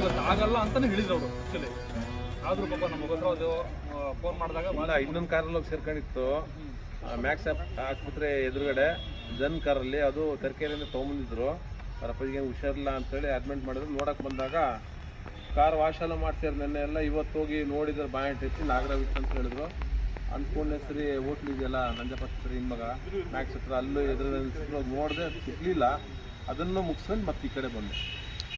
ಇವತ್ತು ಆಗಲ್ಲ ಅಂತಾನೆ ಹೇಳಿದ್ರು ಅವರು ಆಕ್ಚುಲಿ ಆದ್ರೂ ಪಾಪ ನಮ್ಮ ಹತ್ರ ಅದು ಫೋನ್ ಮಾಡಿದಾಗ ಇನ್ನೊಂದು ಕಾರಲ್ಲಿ ಹೋಗಿ ಸೇರ್ಕೊಂಡಿತ್ತು. ಮ್ಯಾಕ್ಸ್ ಆಸ್ಪತ್ರೆ ಎದುರುಗಡೆ ಜನ್ ಕಾರಲ್ಲಿ ಅದು ತರಕಾರಿಯಿಂದ ತೊಗೊಂಬಂದಿದ್ರು. ಅವ್ರ ಅಪ್ಪಾಜಿಗೆ ಹುಷಾರಿಲ್ಲ ಅಂತೇಳಿ ಅಡ್ಮಿಟ್ ಮಾಡಿದ್ರು. ನೋಡಕ್ ಬಂದಾಗ ಕಾರ್ ವಾಶ್ ಎಲ್ಲ ನೆನ್ನೆ ಎಲ್ಲ ಇವತ್ತು ಹೋಗಿ ನೋಡಿದ್ರೆ ಬಾಯಂಟ್ ಇತ್ತು ನಾಗರಾವ್ ಅಂತ ಹೇಳಿದ್ರು. ಅನ್ಕೊಂಡೆ ಸರಿ ಹೋಟ್ಲ್ ಇದೆಯಲ್ಲ ನಂಜಪತ್ರ ಮಗ ಮ್ಯಾಕ್ಸ್ ಹತ್ರ ಅಲ್ಲೂ ಎದುರು ನೋಡಿದೆ ಸಿಗ್ಲಿಲ್ಲ. ಅದನ್ನು ಮುಗಿಸ್ಕೊಂಡು ಮತ್ತೆ ಈ ಕಡೆ ಬಂದೆ.